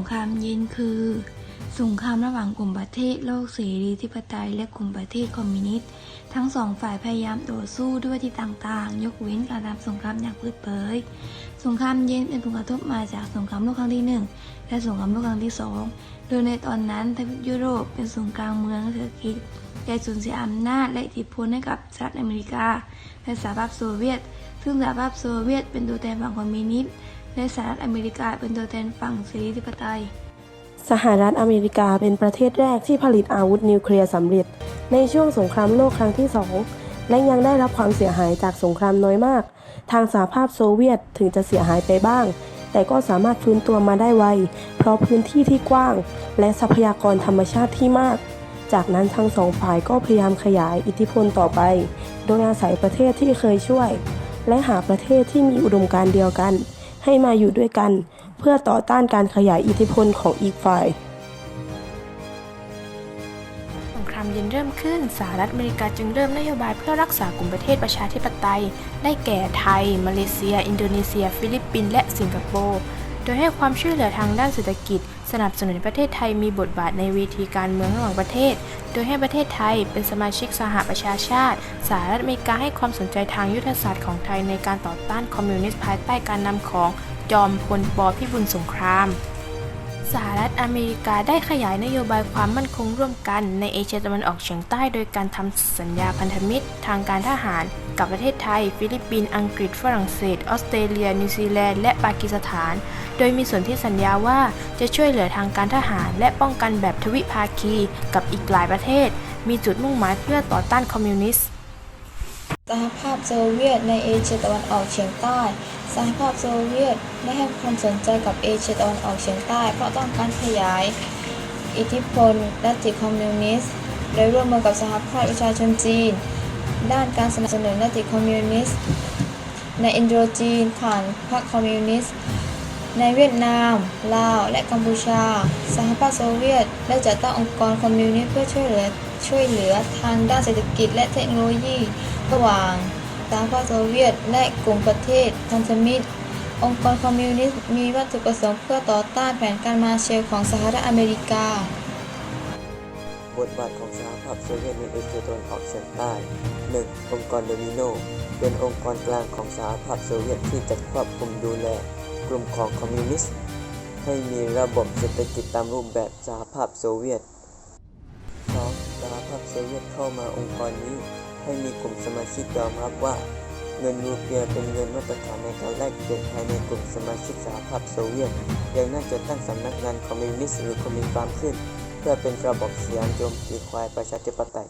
งครามเย็นคือ สงครามระหว่างกลุ่มประเทศโลกเสรีธิปไตยและกลุ่มประเทศคอมมิวนิสต์ ทั้งสองฝ่ายพยายามต่อสู้ด้วยวิธีต่างๆ ยกเว้นการทำสงครามอย่างเปิดเผย สงครามเย็นเป็นผลกระทบมาจากสงครามโลกครั้งที่หนึ่งและสงครามโลกครั้งที่สองโดยในตอนนั้นทวีปยุโรปเป็นศูนย์กลางเมืองเศรษฐกิจได้สูญเสียอำนาจและอิทธิพลให้กับสหรัฐอเมริกา และสหภาพโซเวียต ซึ่งสหภาพโซเวียตเป็นตัวแทนฝั่งคอมมิวนิสต์ และสหรัฐอเมริกาเป็นตัวแทนฝั่งเสรีธิปไตย สหรัฐอเมริกาเป็นประเทศแรกที่ผลิตอาวุธนิวเคลียร์สำเร็จ ในช่วงสงครามโลกครั้งที่สองและยังได้รับความเสียหายจากสงครามน้อยมาก ทางสหภาพโซเวียตถึงจะเสียหายไปบ้าง แต่ก็สามารถฟื้นตัวมาได้ไว เพราะพื้นที่ที่กว้าง และทรัพยากรธรรมชาติที่มาก จากนั้นทั้งสองฝ่ายก็พยายามขยายอิทธิพลต่อไป โดยอาศัยประเทศที่เคยช่วย และหาประเทศที่มีอุดมการณ์เดียวกัน ให้มาอยู่ด้วยกัน เพื่อต่อต้านการขยายอิทธิพลของอีกฝ่ายสงครามเย็นเริ่มขึ้น สหรัฐอเมริกาจึงเริ่มนโยบายเพื่อรักษากลุ่มประเทศประชาธิปไตย ได้แก่ไทย มาเลเซีย อินโดนีเซีย ฟิลิปปินส์และสิงคโปร์ ดยให้ความช่วยเหลือทางด้านเศรษฐกิจ สนับสนุนประเทศไทยมีบทบาทในเวทีการเมืองระหว่างประเทศ โดยให้ประเทศไทยเป็นสมาชิกสหประชาชาติ สหรัฐอเมริกาให้ความสนใจทางยุทธศาสตร์ของไทยในการต่อต้านคอมมิวนิสต์ภายใต้การนำของจอมพลปพิบูลสงครามสหรัฐอเมริกาได้ขยายนโยบายความมั่นคงร่วมกันในเอเชียตะวันออกเฉียงใต้โดยการทำสัญญาพันธมิตร ทางการทหาร กับประเทศไทย ฟิลิปปินส์อังกฤษ ฝรั่งเศส ออสเตรเลีย นิวซีแลนด์ และปากีสถาน โดยมีส่วนที่สัญญาว่าจะช่วยเหลือทางการทหาร และป้องกันแบบทวิภาคีกับอีกหลายประเทศ มีจุดมุ่งหมายเพื่อต่อต้านคอมมิวนิสต์สหภาพโซเวียตในเอเชียตะวันออกเฉียงใต้สหภาพโซเวียตได้ให้ความสนใจกับเอเชียตะวันออกเฉียงใต้ เพราะต้องการขยาย อิทธิพลลัทธิคอมมิวนิสต์โดยร่วมมือกับสหภาพประชาชนจีน ด้านการสนับสนุนลัทธิคอมมิวนิสต์ ในอินโดจีนผ่านพรรคคอมมิวนิสต์ ในเวียดนาม ลาว และกัมพูชา สหภาพโซเวียต ได้จัดตั้งองค์กรคอมมิวนิสต์เพื่อช่วยเหลือช่วยเหลือทางด้านเศรษฐกิจและเทคโนโลยี ระหว่างสหภาพโซเวียต และกลุ่มประเทศพันธมิตร องค์กรคอมมิวนิสต์มีวัตถุประสงค์เพื่อต่อต้านแผนการมาเชลของสหรัฐอเมริกา บทบาทของสหภาพโซเวียตในเอเชียตะวันออกเฉียงใต้ 1. องค์กรโดมิโน เป็นองค์กรกลางของสหภาพโซเวียตที่จะควบคุมดูแลกลุ่มของคอมมิวนิสต์ ให้มีระบบเศรษฐกิจตามรูปแบบสหภาพโซเวียต 2. สหภาพโซเวียตเข้ามาองค์กรนี้ ให้มีกลุ่มสมาชิกยอมรับว่า เงินรูเปียเป็นเงินมาตรฐานในการแลกเปลี่ยนภายในกลุ่มสมาชิกสหภาพโซเวียตยังน่าจะตั้งสำนักงานคอมมิวนิสต์หรือคอมมิวฟาร์ขึ้น เพื่อเป็นกระบอกเสียงโจมตีควายประชาธิปไตย